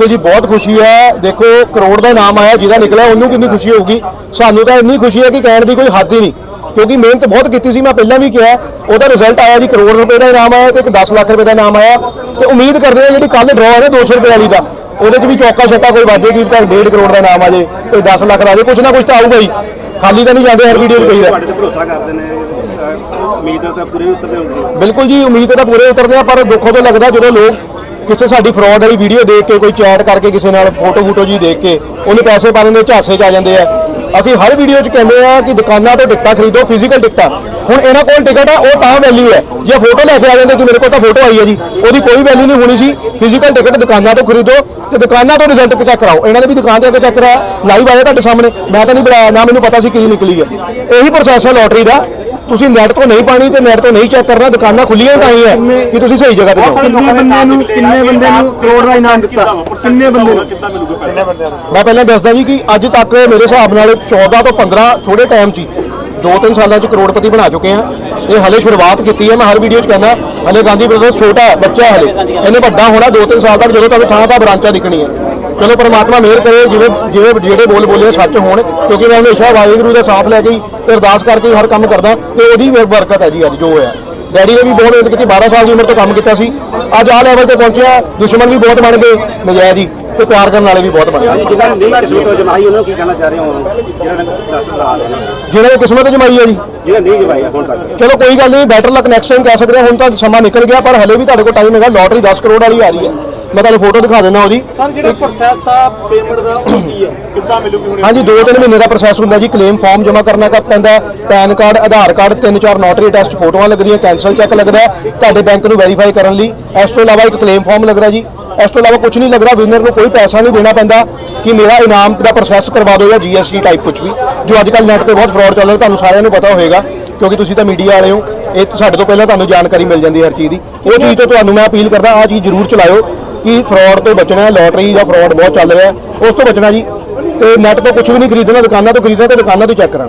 ਬਿਲਕੁਲ ਜੀ ਬਹੁਤ ਖੁਸ਼ੀ ਹੈ। ਦੇਖੋ ਕਰੋੜ ਦਾ ਇਨਾਮ ਆਇਆ ਜਿਹਦਾ ਨਿਕਲਿਆ ਉਹਨੂੰ ਕਿੰਨੀ ਖੁਸ਼ੀ ਹੋਊਗੀ? ਸਾਨੂੰ ਤਾਂ ਇੰਨੀ ਖੁਸ਼ੀ ਹੈ ਕਿ ਕਹਿਣ ਦੀ ਕੋਈ ਹੱਦ ਹੀ ਨਹੀਂ। ਕਿਉਂਕਿ ਮਿਹਨਤ ਬਹੁਤ ਕੀਤੀ ਸੀ ਮੈਂ ਪਹਿਲਾਂ ਵੀ ਕਿਹਾ ਉਹਦਾ ਰਿਜ਼ਲਟ ਆਇਆ ਜੀ ਕਰੋੜ ਰੁਪਏ ਦਾ ਇਨਾਮ ਆਇਆ ਤੇ ਇੱਕ 10 ਲੱਖ ਰੁਪਏ ਦਾ ਇਨਾਮ ਆਇਆ। ਤੇ ਉਮੀਦ ਕਰਦੇ ਹਾਂ ਜਿਹੜੀ ਕੱਲ ਡਰਾਅ ਹੈ ਨਾ 200 ਰੁਪਏ ਵਾਲੀ ਦਾ ਉਹਦੇ 'ਚ ਵੀ ਚੌਕਾ ਛੱਟਾ ਕੋਈ ਵਾਜੇਗੀ ਤਾਂ 1.5 ਕਰੋੜ ਦਾ ਇਨਾਮ ਆ ਜੇ ਕੋਈ 10 ਲੱਖ ਦਾ ਆ ਜੇ ਕੁਝ ਨਾ ਕੁਝ ਤਾਂ ਆਊਗਾ ਹੀ। ਖਾਲੀ ਤਾਂ ਨਹੀਂ ਜਾਂਦੇ ਹਰ ਵੀਡੀਓ 'ਚ ਤੁਹਾਡੇ ਤੇ ਭਰੋਸਾ ਕਰਦੇ ਨੇ ਉਮੀਦ ਤਾਂ ਪੂਰੇ ਉਤਰਦੇ ਹੁੰਦੇ ਬਿਲਕੁਲ ਜੀ ਉਮੀਦ ਤਾਂ ਪੂਰੇ ਉਤਰਦੇ ਆ ਪਰ ਦੁੱਖ ਉਦੋਂ ਲੱਗਦਾ ਜਦੋਂ ਲੋਕ ਕਿਸੇ ਸਾਡੀ ਫਰਾਡ ਵਾਲੀ ਵੀਡੀਓ ਦੇਖ ਕੇ, ਕੋਈ ਚੈਟ ਕਰਕੇ ਕਿਸੇ ਨਾਲ ਫੋਟੋ ਫੋਟੋ ਜੀ ਦੇਖ ਕੇ, ਉਹਨੇ ਪੈਸੇ ਪਾ ਦਿੰਦੇ, ਝਾਸੇ 'ਚ ਆ ਜਾਂਦੇ ਆ। ਅਸੀਂ ਹਰ ਵੀਡੀਓ 'ਚ ਕਹਿੰਦੇ ਆ ਕਿ ਦੁਕਾਨਾਂ ਤੋਂ ਟਿਕਟਾਂ ਖਰੀਦੋ ਫਿਜ਼ੀਕਲ ਟਿਕਟਾਂ। ਹੁਣ ਇਹਨਾਂ ਕੋਲ ਟਿਕਟ ਆ, ਉਹ ਤਾਂ ਵੈਲਿਊ ਹੈ ਜੇ ਫੋਟੋ ਲੈ ਕੇ ਆ ਜਾਂਦੇ ਕਿ ਮੇਰੇ ਕੋਲ ਤਾਂ ਫੋਟੋ ਆਈ ਹੈ ਜੀ। ਉਹਦੀ ਕੋਈ ਵੈਲਿਊ ਨਹੀਂ ਹੋਣੀ ਸੀ। ਫਿਜ਼ੀਕਲ ਟਿਕਟ ਦੁਕਾਨਾਂ ਤੋਂ ਖਰੀਦੋ ਤੇ ਦੁਕਾਨਾਂ ਤੋਂ ਰਿਜ਼ਲਟ ਚੈੱਕ ਕਰਾਓ। ਇਹਨਾਂ ਨੇ ਵੀ ਦੁਕਾਨ ਤੇ ਆ ਕੇ ਚੈੱਕ ਕਰਾਇਆ ਲਾਈਵ ਆਇਆ ਤੁਹਾਡੇ ਸਾਹਮਣੇ। ਮੈਂ ਤਾਂ ਨਹੀਂ ਬੁਲਾਇਆ, ਨਾ ਮੈਨੂੰ ਪਤਾ ਸੀ ਕੀ ਨਿਕਲੀ ਹੈ ਇਹੀ ਪ੍ਰੋਸੈਸ ਹੈ ਲੋਟਰੀ ਦਾ। ਤੁਸੀਂ ਨੈਟ ਤੋਂ ਨਹੀਂ ਪਾਣੀ ਤੇ ਨੈਟ ਤੋਂ ਨਹੀਂ ਚੈੱਕ ਕਰਨਾ ਦੁਕਾਨਾਂ ਖੁੱਲੀਆਂ ਤਾਂ ਹੀ ਹੈ ਕਿ ਤੁਸੀਂ ਸਹੀ ਜਗ੍ਹਾ ਤੇ ਜਾਓ। ਕਿੰਨੇ ਬੰਦਿਆਂ ਨੂੰ ਕਿੰਨੇ ਬੰਦਿਆਂ ਨੂੰ ਕਰੋੜ ਦਾ ਇਨਾਮ ਦਿੱਤਾ? ਕਿੰਨੇ ਬੰਦੇ ਨੂੰ? ਕਿੱਦਾਂ ਮਿਲੂਗਾ ਕਿੰਨੇ ਬੰਦਿਆਂ ਨੂੰ? ਮੈਂ ਪਹਿਲਾਂ ਦੱਸਦਾ ਜੀ ਕਿ ਅੱਜ ਤੱਕ ਮੇਰੇ ਹਿਸਾਬ ਨਾਲ 14 ਤੋਂ 15 ਥੋੜੇ ਟਾਈਮ 'ਚ ਹੀ ਦੋ ਤਿੰਨ ਸਾਲਾਂ 'ਚ ਕਰੋੜਪਤੀ ਬਣਾ ਚੁੱਕੇ ਆ ਇਹ ਹਲੇ ਸ਼ੁਰੂਆਤ ਕੀਤੀ ਹੈ ਮੈਂ ਹਰ ਵੀਡੀਓ 'ਚ ਕਹਿੰਦਾ ਹਲੇ ਗਾਂਧੀ ਬ੍ਰਦਰਸ ਛੋਟਾ ਬੱਚਾ ਹਲੇ। ਇਹਨੇ ਵੱਡਾ ਹੋਣਾ ਦੋ ਤਿੰਨ ਸਾਲ ਤੱਕ ਜਦੋਂ ਤੁਹਾਨੂੰ ਥਾਂ ਥਾਂ ਬ੍ਰਾਂਚਾਂ ਦਿਖਣੀ ਹੈ ਚਲੋ ਪਰਮਾਤਮਾ ਮਿਹਰ ਕਰੇ ਜਿਵੇਂ ਜਿਵੇਂ ਜਿਹੜੇ ਬੋਲ ਬੋਲੇ ਸੱਚ ਹੋਣ ਕਿਉਂਕਿ ਮੈਂ ਹਮੇਸ਼ਾ ਵਾਹਿਗੁਰੂ ਦਾ ਸਾਥ ਲੈ ਕੇ ਹੀ ਤੇ ਅਰਦਾਸ ਕਰਕੇ ਹਰ ਕੰਮ ਕਰਦਾ ਤੇ ਉਹਦੀ ਬਰਕਤ ਹੈ ਜੀ ਅੱਜ ਜੋ ਹੋਇਆ। ਡੈਡੀ ਨੇ ਵੀ ਬਹੁਤ ਮਿਹਨਤ ਕੀਤੀ 12 ਸਾਲ ਦੀ ਉਮਰ ਤੋਂ ਕੰਮ ਕੀਤਾ ਸੀ। ਅੱਜ ਆਹ ਲੈਵਲ ਤੇ ਪਹੁੰਚਿਆ ਦੁਸ਼ਮਣ ਵੀ ਬਹੁਤ ਬਣ ਗਏ ਨਜਾਇਜ਼ ਹੀ ਤੇ ਪਿਆਰ ਕਰਨ ਵਾਲੇ ਵੀ ਬਹੁਤ ਬਣ ਗਏ। ਜਿਨ੍ਹਾਂ ਨੇ ਨਹੀਂ ਕਿਸਮਤ ਜਮਾਈ ਉਹਨਾਂ ਨੂੰ ਕੀ ਕਹਿਣਾ ਚਾਹ ਰਹੇ ਹੋ ਜਿਹਨਾਂ ਨੇ 10 ਲਾ ਲਏ ਜਿਹਨਾਂ ਨੇ। ਕਿਸਮਤ ਜਮਾਈ ਹੈ ਜੀ। ਜਿਹਨਾਂ ਨਹੀਂ ਜਮਾਈ ਹੁਣ ਤੱਕ। ਚਲੋ ਕੋਈ ਗੱਲ ਨਹੀਂ ਬੈਟਰ ਲੱਕ ਨੈਕਸਟ ਟਾਈਮ ਕਹਿ ਸਕਦੇ ਹਾਂ ਹੁਣ ਤਾਂ ਸਮਾਂ ਨਿਕਲ ਗਿਆ ਪਰ ਹਲੇ ਵੀ ਤੁਹਾਡੇ ਕੋਲ ਟਾਈਮ ਹੈਗਾ ਲੋਟਰੀ 10 ਕਰੋੜ ਵਾਲੀ ਆ ਰਹੀ ਹੈ। ਮੈਂ ਤੁਹਾਨੂੰ ਫੋਟੋ ਦਿਖਾ ਦਿੰਦਾ ਉਹਦੀ। ਸਰ ਜਿਹੜਾ ਪ੍ਰੋਸੈਸ ਆ ਪੇਮੈਂਟ ਦਾ ਉਹ ਕੀ ਹੈ? ਕਿੱਦਾਂ ਮਿਲੂਗੀ ਹੁਣ ਹਾਂਜੀ 2-3 ਮਹੀਨੇ ਦਾ ਪ੍ਰੋਸੈਸ ਹੁੰਦਾ ਜੀ ਕਲੇਮ ਫਾਰਮ ਜਮ੍ਹਾਂ ਕਰਨਾ ਕ ਪੈਂਦਾ ਪੈਨ ਕਾਰਡ ਆਧਾਰ ਕਾਰਡ ਤਿੰਨ ਚਾਰ ਨੋਟਰੀ ਟੈਸਟ ਫੋਟੋਆਂ ਲੱਗਦੀਆਂ ਕੈਂਸਲ ਚੈੱਕ ਲੱਗਦਾ ਤੁਹਾਡੇ ਬੈਂਕ ਨੂੰ ਵੈਰੀਫਾਈ ਕਰਨ ਲਈ। ਇਸ ਤੋਂ ਇਲਾਵਾ ਇੱਕ ਕਲੇਮ ਫਾਰਮ ਲੱਗਦਾ ਜੀ। ਇਸ ਤੋਂ ਇਲਾਵਾ ਕੁਝ ਨਹੀਂ ਲੱਗਦਾ ਵਿਨਰ ਨੂੰ ਕੋਈ ਪੈਸਾ ਨਹੀਂ ਦੇਣਾ ਪੈਂਦਾ ਕਿ ਮੇਰਾ ਇਨਾਮ ਦਾ ਪ੍ਰੋਸੈਸ ਕਰਵਾ ਦਿਓ ਜਾਂ ਜੀਐਸਟੀ ਟਾਈਪ ਕੁਝ ਵੀ। ਜੋ ਅੱਜ ਕੱਲ੍ਹ ਨੈਟ ਤੇ ਬਹੁਤ ਫਰਾਡ ਚੱਲ ਰਿਹਾ ਤੁਹਾਨੂੰ ਸਾਰਿਆਂ ਨੂੰ ਪਤਾ ਹੋਵੇਗਾ ਕਿਉਂਕਿ ਤੁਸੀਂ ਤਾਂ ਮੀਡੀਆ ਵਾਲੇ ਹੋ। ਇਹ ਸਾਡੇ ਤੋਂ ਪਹਿਲਾਂ ਤੁਹਾਨੂੰ ਜਾਣਕਾਰੀ ਮਿਲ ਜਾਂਦੀ ਹੈ ਹਰ ਚੀਜ਼ ਦੀ। ਉਹ ਚੀਜ਼ ਤੋਂ ਤੁਹਾਨੂੰ ਮੈਂ ਅਪੀਲ ਕਰਦਾ ਆਹ ਚੀਜ਼ ਜ਼ਰੂਰ ਚਲਾਇਓ। ਕਿ ਫਰਾਡ ਤੋਂ ਬਚਣਾ ਹੈ ਲੋਟਰੀ ਜਾਂ ਫਰਾਡ ਬਹੁਤ ਚੱਲ ਰਿਹਾ। ਉਸ ਤੋਂ ਬਚਣਾ ਜੀ। ਤੇ ਨੈਟ ਤੋਂ ਕੁਝ ਵੀ ਨਹੀਂ ਖਰੀਦਣਾ, ਦੁਕਾਨਾਂ ਤੋਂ ਖਰੀਦਣਾ ਤੇ ਦੁਕਾਨਾਂ ਤੋਂ ਚੈੱਕ ਕਰਾਉਣਾ।